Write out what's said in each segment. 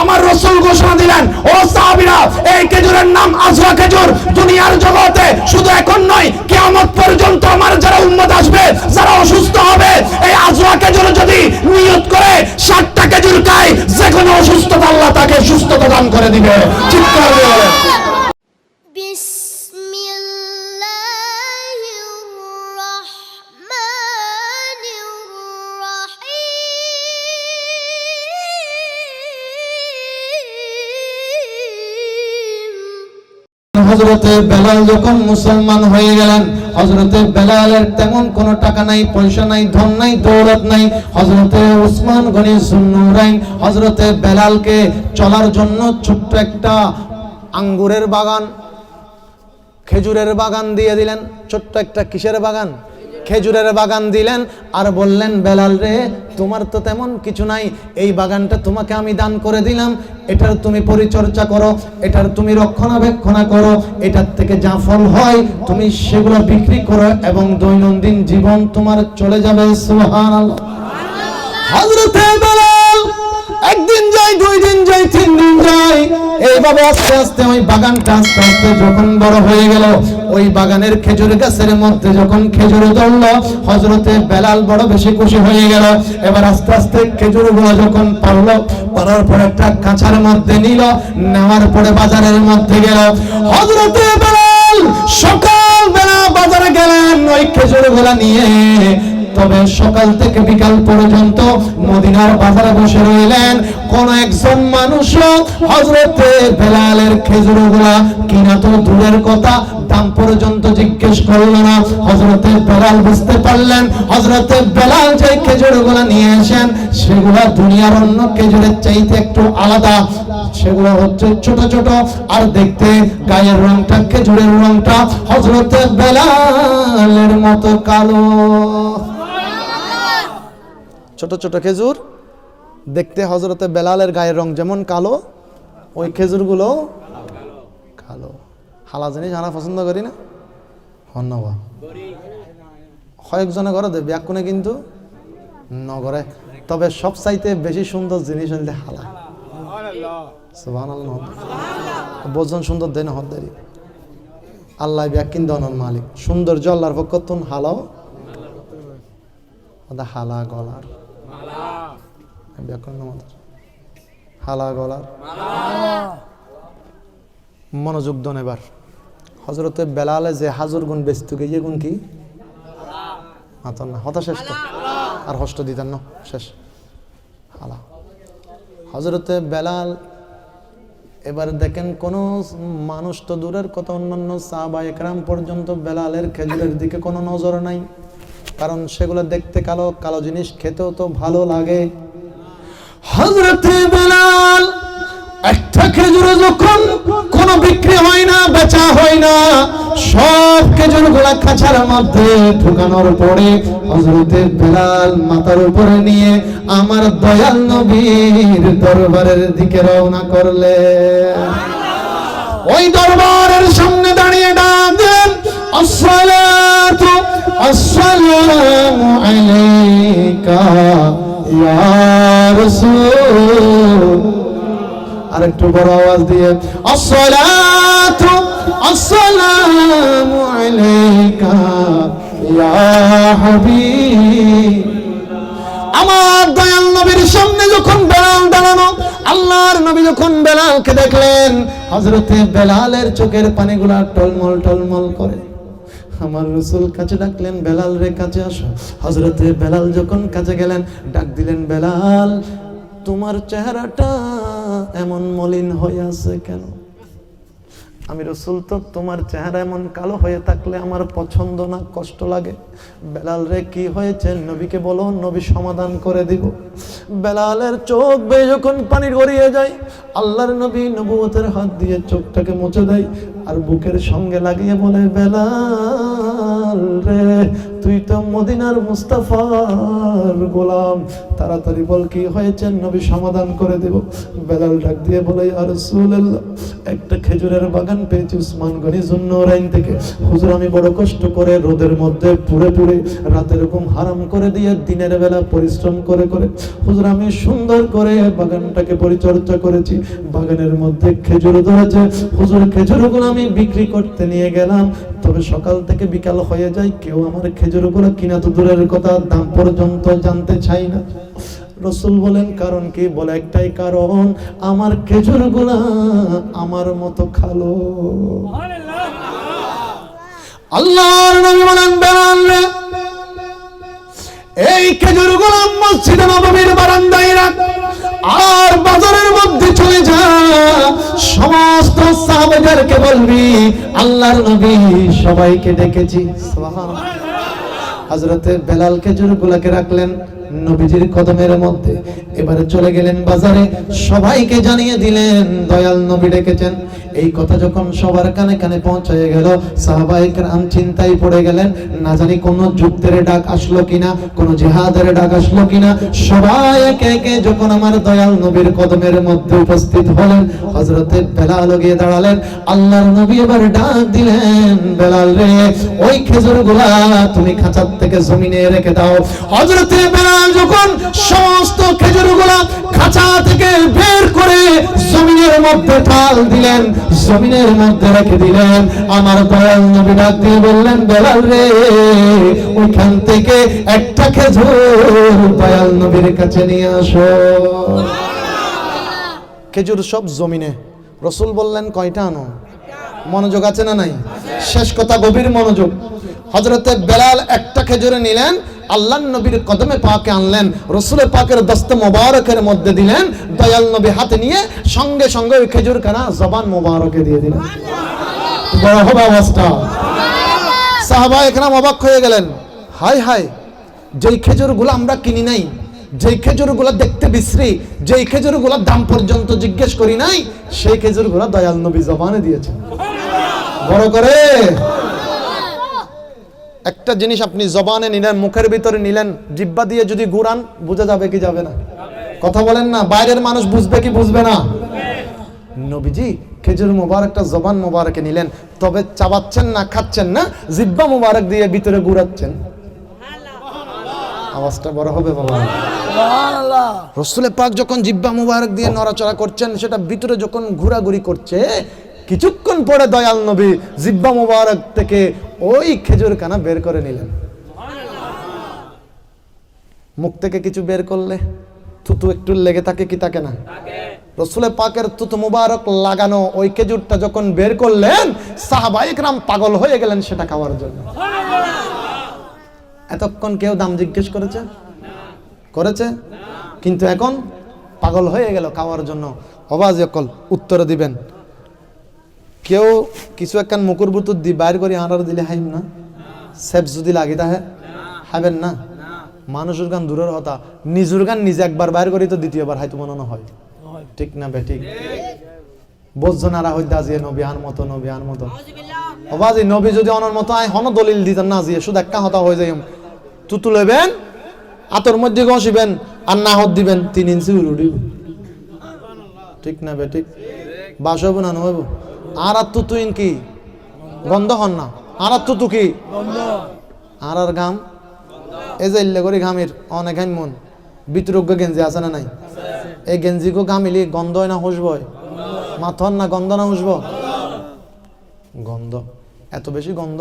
আমার রসুল ঘোষণা দিলেন, ও সাহাবিরা, এই খেজুরের নাম আজরা খেজুর। দুনিয়ার জগতে শুধু এখন নয়, কিয়ামত পর্যন্ত আমার যারা উন্মত আসবে, যারা অসুস্থ হবে, এই আজরা খেজুর যদি নিয়ত করে, ষাটটা খেজুর খায় যে কোনো অসুস্থতা আল্লাহ তাকে সুস্থতা দান করে দিবে। চিৎকার হজরতে বেলাল যখন মুসলমান হয়ে গেলেন হজরতে বেলালের তেমন কোনো টাকা নাই, পয়সা নাই, ধন নাই, দৌলত নাই। হজরতে উসমান গনি সুন্নুরাইন হজরতে বেলালকে চলার জন্য ছোট্ট একটা আঙ্গুরের বাগান, খেজুরের বাগান দিয়ে দিলেন। ছোট্ট একটা কিসের বাগান? খেজুরের বাগান দিলেন আর বললেন বেলাল রে তোমার তো তেমন কিছু নাই এই বাগানটা তোমাকে আমি দান করে দিলাম এটার তুমি পরিচর্যা করো এটার তুমি রক্ষণাবেক্ষণা করো এটার থেকে যা ফল হয় তুমি সেগুলো বিক্রি করো এবং দৈনন্দিন জীবন তোমার চলে যাবে সুহান বেলাল একদিন যাই, দুই দিন যাই, তিন দিন যাই। এইভাবে আস্তে আস্তে ওই বাগানটা আস্তে আস্তে যখন বড় হয়ে গেল, ওই বাগানের খেজুর গাছের মধ্যে যখন খেজুর ধরল হজরতে বেলাল বড় বেশি খুশি হয়ে গেল। এবার আস্তে আস্তে খেজুরগুলো যখন পারল, পারার পর একটা কাঁচার মধ্যে নিল, নেওয়ার পরে বাজারের মধ্যে গেল। হজরতে বেলাল সকাল বেলা বাজারে গেলেন, ওই খেজুরগুলা নিয়ে তবে সকাল থেকে বিকাল পর্যন্ত মদিনার বাজারে বসে রইলেন কোন একজন মানুষ হজরতে বেলালের খেজুরগুলা কিনা তো দূরের কথা, দাম পর্যন্ত জিজ্ঞেস না। হজরতে বেলাল বুঝতে পারলেন হজরতে বেলাল যে খেজুরগুলা নিয়ে আসেন, সেগুলা দুনিয়ার অন্য খেজুরের চাইতে একটু আলাদা। সেগুলো হচ্ছে ছোট ছোট, আর দেখতে গায়ের রংটা, খেজুরের রংটা হজরতে বেলালের মতো কালো। ছোট ছোট খেজুর। দেখতে হজরতে বেলালের গায়ের রং যেমন কালো, ওই খেজুরগুলো কালো। হালা জিনিস আনা পছন্দ করি না। হন্নবা কয়েকজনে ঘরে দেবে এক কোণে কিন্তু নগরে। তবে সব চাইতে বেশি সুন্দর জিনিস হইলে হালা। বোঝন সুন্দর দেন হদ্দারি আল্লাহ ব্যাকিন দনন মালিক। সৌন্দর্য আল্লাহর পক্ষ তুন হালাও। হালা গলার। ব্যাকরণ হালা গলার। মনোযোগ দন এবার। হজরতে বেলালে যে হাজুর গুণ বেচত গিয়ে গুণ কি? হতা শেষ আর হষ্ট দিতেন না। শেষ। হালা। হজরতে বেলাল, এবার দেখেন কোন মানুষ তো দূরের কথা, অন্যান্য সাহাবা একরাম পর্যন্ত বেলালের খেজুরের দিকে কোনো নজর নাই। কারণ সেগুলো দেখতে কালো কালো জিনিস খেতেও তো ভালো লাগে। হজরতে বেলাল একটা খেজুর যখন কোনো বিক্রি হয় না বেচা হয় না সব খেজুরগুলা খাঁচার মধ্যে ঢুকানোর পরে হজরতে বেলাল মাথার উপরে নিয়ে আমার দয়াল নবীর দরবারের দিকে রওনা করলে ওই দরবারের সামনে দাঁড়িয়ে ডাক দেন আসসালাতু আসসালামু আলাইকা ইয়া রাসূল আর একটু বড় আওয়াজ দিয়ে আসসালাতু আসসালামু আলাইকা ইয়া হাবিব আমার দয়াল নবীর সামনে যখন বেলাল দাঁড়ানো, আল্লাহর নবী যখন বেলালকে দেখলেন হজরতে বেলালের চোখের পানিগুলা টলমল টলমল করে। আমার রসুল কাছে ডাকলেন, বেলাল রে কাছে আসো। হজরতে বেলাল যখন কাছে গেলেন, ডাক দিলেন, বেলাল, তোমার চেহারাটা এমন মলিন হয়ে আছে কেন? আমি রসুল, তো তোমার চেহারা এমন কালো হয়ে থাকলে আমার পছন্দ না, কষ্ট লাগে। বেলাল রে, কি হয়েছে? নবীকে বলো, নবী সমাধান করে দিব। বেলালের চোখ বেয়ে যখন পানি গড়িয়ে যায়, আল্লাহর নবী নবুয়তের হাত দিয়ে চোখটাকে মুছে দেয়। আর বুকের সঙ্গে লাগিয়ে বলে বেলাল রে তুই তো মদিনার মুস্তাফার গোলাম। তাড়াতাড়ি বল কি হয়েছে? নবী সমাধান করে দেব। বেলাল ডাক দিয়ে বলে আর একটা খেজুরের বাগান পেয়েছি উসমান গনি জুন্নরাইন থেকে। হুজুর, আমি বড় কষ্ট করে রোদের মধ্যে পুড়ে পুড়ে রাতের ঘুম হারাম করে দিয়ে দিনের বেলা পরিশ্রম করে করে, হুজুর, আমি সুন্দর করে বাগানটাকে পরিচর্যা করেছি। বাগানের মধ্যে খেজুর ধরেছে। হুজুর, খেজুরগুলো আমি বিক্রি করতে নিয়ে গেলাম। তবে সকাল থেকে বিকাল হয়ে যায়, কেউ আমার খেজুরগুলো কিনা তো দূরের কথা, দাম পর্যন্ত জানতে চাই না। রসুল বলেন, কারণ কি? বলে, একটাই কারণ, আমার খেজুরগুলা আমার মতো খালো। আল্লাহর নবী বলেন রে এই খেজুর গোলাম মসজিদে নবমীর বারান্দায় রাখ, আর বাজারের মধ্যে চলে যা সমস্ত সাহাবাদেরকে বলবি? আল্লাহর নবী সবাইকে ডেকেছি। হাজরতে বেলাল খেজুর গুলাকে রাখলেন নবীজির কদমের মধ্যে। এবারে চলে গেলেন বাজারে। সবাইকে জানিয়ে দিলেন, দয়াল নবী ডেকেছেন। এই কথা যখন সবার কানে কানে পৌঁছে গেল, সাহাবায়ে কেরাম চিন্তায় পড়ে গেলেন, না জানি কোনো যুদ্ধের ডাক আসলো কিনা, কোন জিহাদের ডাক আসলো কিনা। সবাই একে একে যখন আমার দয়াল নবীর কদমের মধ্যে উপস্থিত হলেন, হযরতে বেলাল গিয়ে দাঁড়ালেন। আল্লাহর নবী এবার ডাক দিলেন, বেলাল রে, ওই খেজুরগুলা তুমি খাঁচার থেকে জমিনে রেখে দাও। হযরতে বেলাল যখন সমস্ত খেজুরগুলা খাঁচা থেকে বের করে জমিনের মধ্যে ঢাল দিলেন জমিনের মধ্যে রেখে দিলেন। আমার দয়াল নবী ডাক দিয়ে বললেন, বেলাল রে, ওইখান থেকে একটা খেজুর দয়াল নবীর কাছে নিয়ে আসো। খেজুর সব জমিনে। রসুল বললেন, কয়টা আনো? মনোযোগ আছে না নাই? শেষ কথা গভীর মনোযোগ। হজরতে বেলাল একটা খেজুরে নিলেন আল্লাহ নবীর কদমে পাকে আনলেন রসুল পাকের দস্ত মোবারকের মধ্যে দিলেন, দয়াল নবী হাতে নিয়ে সঙ্গে সঙ্গে ওই খেজুর কানা জবান মোবারকে দিয়ে দিলেন। সাহাবা একরাম অবাক হয়ে গেলেন। হাই হাই যেই খেজুরগুলো আমরা কিনি নাই, যেই খেজুরগুলো দেখতে বিশ্রী, যেই খেজুরগুলোর দাম পর্যন্ত জিজ্ঞেস করি নাই, সেই খেজুরগুলো দয়াল নবী জবানে দিয়েছেন। বড় করে। একটা জিনিস আপনি জবানে নিলেন মুখের ভিতরে নিলেন জিব্বা দিয়ে যদি ঘুরান বোঝা যাবে কি যাবে না। কথা বলেন না বাইরের মানুষ বুঝবে কি বুঝবে না? নবীজি খেজুর মোবারকটা জবান মোবারকে নিলেন তবে চাবাচ্ছেন না খাচ্ছেন না জিব্বা মোবারক দিয়ে ভিতরে ঘুরাচ্ছেন। আওয়াজটা বড় হবে বাবা। রসুলের পাক যখন জিব্বা মুবারক দিয়ে নড়াচড়া করছেন সেটা ভিতরে যখন ঘোরাঘুরি করছে কিছুক্ষণ পরে দয়াল নবী জিব্বা মুবারক থেকে ওই খেজুর কানা বের করে নিলেন। মুখ থেকে কিছু বের করলে থুতু একটু লেগে থাকে কি থাকে না? রসুলের পাকের তুতু মুবারক লাগানো ওই খেজুরটা যখন বের করলেন সাহাবাইকরাম পাগল হয়ে গেলেন সেটা খাওয়ার জন্য। এতক্ষণ কেউ দাম জিজ্ঞেস করেছে? করেছে? কিন্তু এখন পাগল হয়ে গেল খাওয়ার জন্য। অবাজ অকল উত্তর দিবেন। কেউ কিছু একখান মুকুর বুতুর দি বাইর করে আনার দিলে হাইম না? সেফ যদি লাগি তাহে? হাবেন না? মানুষের গান দূরের হতা নিজের গান নিজে একবার বাইর করি তো দ্বিতীয়বার হয়তো মনে হয়। ঠিক না বে, ঠিক? বোঝনারা হইতে আজিয়ে নবী আন মতো নবী আন মতো। অবাজি নবী যদি অনর মতো আয় হন দলিল দিতেন না আজিয়ে শুধু একটা হতা হয়ে যাই তুতু লইবেন, আতর মধ্যে গসিবেন আর না হত দিবেন, তিন ইঞ্চি উড়ি ঠিক না বে, ঠিক? বাস হব না নহব আর আর তুতু কি? গন্ধ হন না। আর আর তুতু কি? আর আর ঘাম? এই যে ইল্লে করি ঘামির অনেক ঘাম মন। বিতরোগ্য গেঞ্জি আছে না নাই? এই গেঞ্জি গো ঘামিলি গন্ধ না হুসব মাথন না গন্ধ না হুসব গন্ধ। এত বেশি গন্ধ?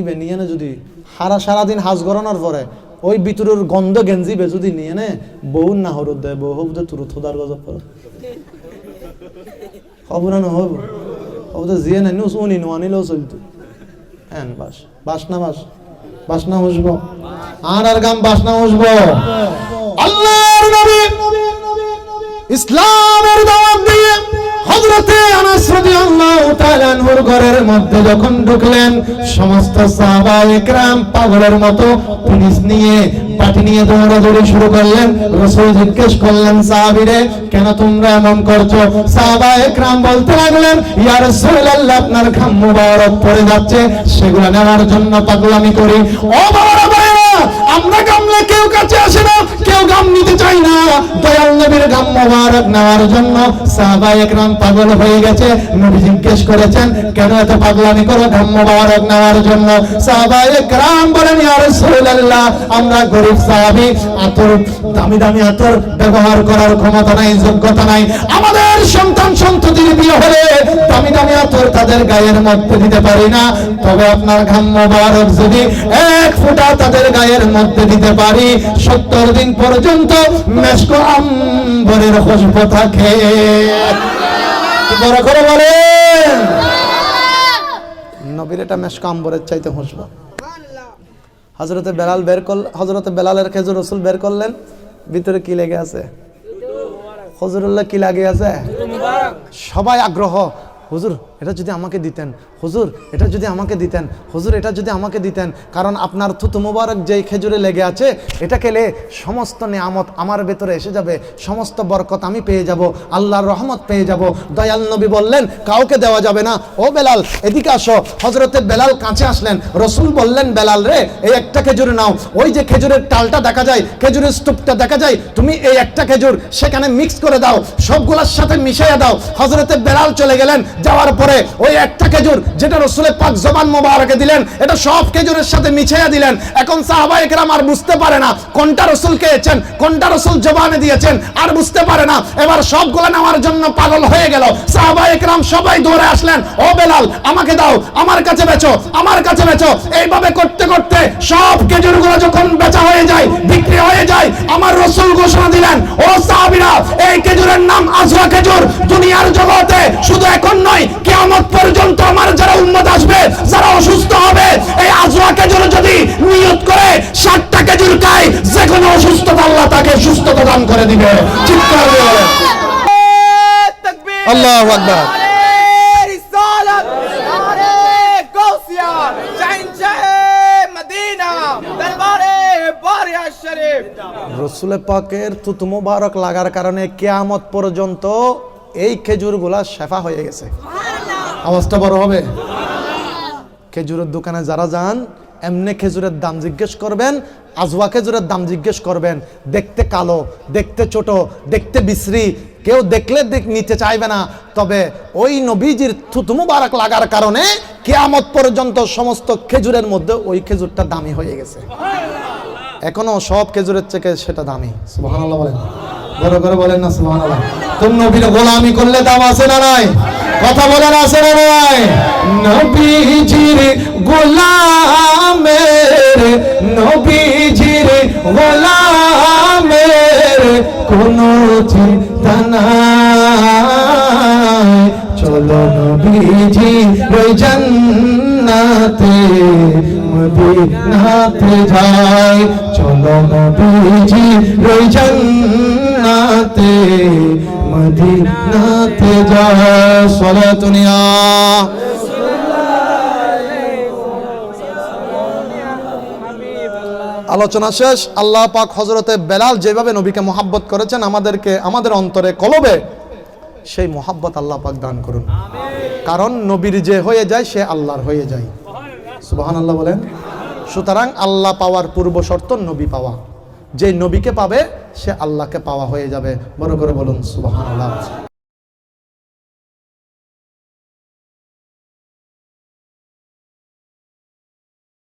ইবে নিয়ে নে যদি। সারা সারাদিন হাজ গরনার পরে ওই ভিতরের গন্ধ গেঞ্জি বে যদি নিয়ে নে বউ না হরুদ দেয় বউ হবু তুরু থোদার গজব করে হবু না হব তো জিয়ে নাই নিউজ উনি নো আনিলেও চলতো হ্যাঁ বাস বাস না বাস বাস না হুসব আর আর গাম বাস না হুসব আল্লাহর নবী ইসলামের দাওয়াত দিয়ে হযরতে আনাস ঘরের মধ্যে যখন ঢুকলেন, সমস্ত পাগলের মতো পুলিশ নিয়ে কেন তোমরা এমন করছ? সাহাবা একরাম বলতে লাগলেন, ইয়া রাসূলুল্লাহ, আপনার খাম মুবারক পড়ে যাচ্ছে, সেগুলো নেওয়ার জন্য পাগলামি করি। আমরা গামলে কেউ কাছে আসে না, কেউ গাম নিতে চাই না। দয়াল নবীর গাম মোবারক নেওয়ার জন্য একরাম পাগল হয়ে গেছে। নবী জিজ্ঞেস করেছেন, কেন এত পাগলামি করো গাম মোবারক নেওয়ার জন্য? একরাম বলেন, ইয়া রাসূলুল্লাহ, আমরা গরিব সাহাবী, আতর, দামি দামি আতর ব্যবহার করার ক্ষমতা নাই, যোগ্যতা নাই। আমাদের সন্তান সন্ততির বিয়ে হলে দামি দামি আতর তাদের গায়ের মধ্যে দিতে পারি না। তবে আপনার ঘাম মোবারক যদি এক ফোঁটা তাদের গায়ের মধ্যে দিতে পারি। সত্তর দিন পর্যন্ত মেশকো আম্বরের খুশবু থাকে। বড় করে বলেন? নবীর এটা মেশকো আম্বরের চাইতে খুশবু। হজরতে বেলাল বের করল হজরতে বেলালের খেজুর রসুল বের করলেন। ভিতরে কি লেগে আছে? হজরুল্লাহ কি লাগে আছে? সবাই আগ্রহ। হুজুর এটা যদি আমাকে দিতেন। হুজুর, এটা যদি আমাকে দিতেন। হুজুর, এটা যদি আমাকে দিতেন। কারণ আপনার থুতু মুবারক যেই খেজুরে লেগে আছে, এটা খেলে সমস্ত নিয়ামত আমার ভেতরে এসে যাবে, সমস্ত বরকত আমি পেয়ে যাব, আল্লাহর রহমত পেয়ে যাব। দয়াল নবী বললেন, কাউকে দেওয়া যাবে না। ও বেলাল, এদিকে আসো। হজরতে বেলাল কাছে আসলেন। রসুল বললেন, বেলাল রে, এই একটা খেজুর নাও। ওই যে খেজুরের টালটা দেখা যায়, খেজুরের স্তূপটা দেখা যায়, তুমি এই একটা খেজুর সেখানে মিক্স করে দাও, সবগুলোর সাথে মিশিয়ে দাও। হজরতে বেলাল চলে গেলেন। যাওয়ার পরে ওই একটা খেজুর যেটা রসুলের পাক জবান মোবারকে দিলেন, এটা সব খেজুরের সাথে মিশিয়ে দিলেন। এখন সাহাবা একরাম আর বুঝতে পারে না কোনটা রসুল খেয়েছেন, কোনটা রসুল জবানে দিয়েছেন, আর বুঝতে পারে না। এবার সবগুলো নেওয়ার জন্য পাগল হয়ে গেল। সাহাবা একরাম সবাই দৌড়ে আসলেন, ও বেলাল, আমাকে দাও, আমার কাছে বেচো, আমার কাছে বেচো। এইভাবে করতে করতে সব খেজুরগুলো যখন বেচা হয়ে যায়, বিক্রি হয়ে যায়, আমার রসুল ঘোষণা দিলেন, ও সাহাবিরা, এই খেজুরের নাম আজরা খেজুর। দুনিয়ার জগতে শুধু এখন নয়, কিয়ামত পর্যন্ত যারা অসুস্থ হবে এই আজরা খেজুর যদি নিয়ত করে ষাটটা কেজুর খায় যে কোনো অসুস্থতা আল্লাহ তাকে সুস্থতা দান করে দিবে। চিৎকার আল্লাহ আকবার। রসুলে পাকের লাগার কারণে কেয়ামত পর্যন্ত এই শেফা হয়ে গেছে। আওয়াজটা বড় হবে। খেজুরের দোকানে যারা যান এমনি খেজুরের দাম জিজ্ঞেস করবেন আজওয়া খেজুরের দাম জিজ্ঞেস করবেন। দেখতে কালো দেখতে ছোট দেখতে বিশ্রী কেউ দেখলে দেখ নিতে চাইবে না। তবে ওই নবীজির থুতু মুবারক লাগার কারণে কেয়ামত পর্যন্ত সমস্ত খেজুরের মধ্যে ওই খেজুরটা দামি হয়ে গেছে। এখনও সব খেজুরের থেকে সেটা দামি। বলেন। বড় করে বলেন না, সুবহানাল্লাহ। তুমি নবীর গোলামি করলে দাম আছে না নাই? কথা বলেন আছে না নাই? নবীজির গোলামের নবীজির গোলামের কোনো চিন্তা নাই। চলো নবীজি ওই জান্নাতে, মদিনাতে যাই। চলো নবীজি ওই জান্নাতে মদিনাতে যাই সলাতুনিয়া আলোচনা শেষ। আল্লাহ পাক হজরতে বেলাল যেভাবে নবীকে মোহাব্বত করেছেন, আমাদেরকে আমাদের অন্তরে কলবে, সেই মোহাব্বত আল্লাহ পাক দান করুন। কারণ নবীর যে হয়ে যায়, সে আল্লাহর হয়ে যায়। সুবাহান আল্লাহ বলেন। সুতরাং আল্লাহ পাওয়ার পূর্ব শর্ত নবী পাওয়া। যে নবীকে পাবে সে আল্লাহকে পাওয়া হয়ে যাবে। মনে করে বলুন সুবাহ